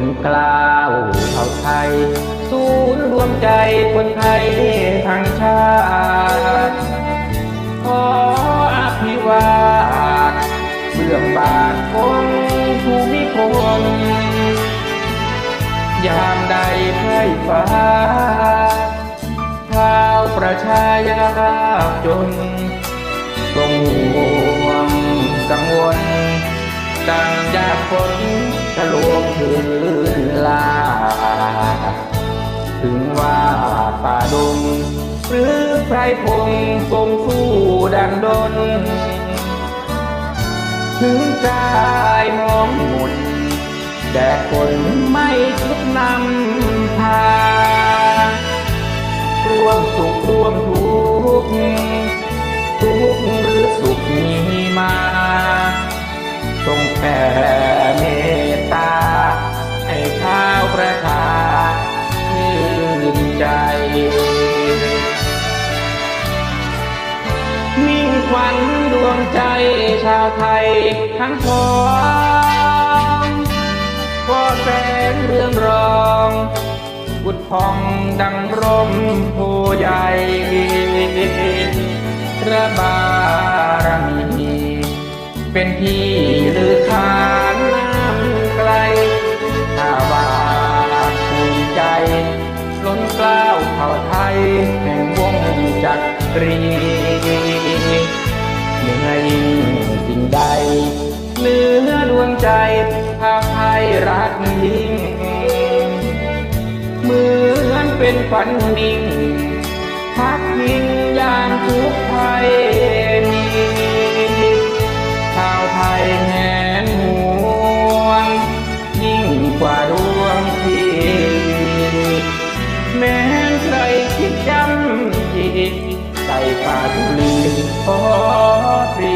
นกล้าวเผ่าไทย ศูนย์รวมใจคนไทยทั้งชาติขออภิวาทเบื้องบาทองค์ภูมิพลยามใดไพร่ฟ้าชาวประชายากจนทรงห่วงกังวลดังยากฝน ทะลวงพื้นลา ถึงว่าป่าดง หรือไพรพงทรงสู้ดังดน ถึงกายมองหมุนแต่คนไม่คิดนำพาร่วมสุขร่วมทุกข์ทุกข์หรือสุขมีมา วัญดวงใจชาวไทยทั้งพองพอแสงเรื่องรองกุดพองดังร่มโพใหญ่พระบารมีเป็นที่ลือขานน้ำไกลถ้าว่าภูมิใจ ล้นกล้าวเผ่าไทยแห่งวงจักรี รักยิ่งเหมือนเป็นฝันนิ่งพักพิงยามทุกภัยมีชาวไทยแหนห่วงยิ่งกว่าดวงทีแม้ใครคิดจำอีกใส่ปาทุลีขอปรีชี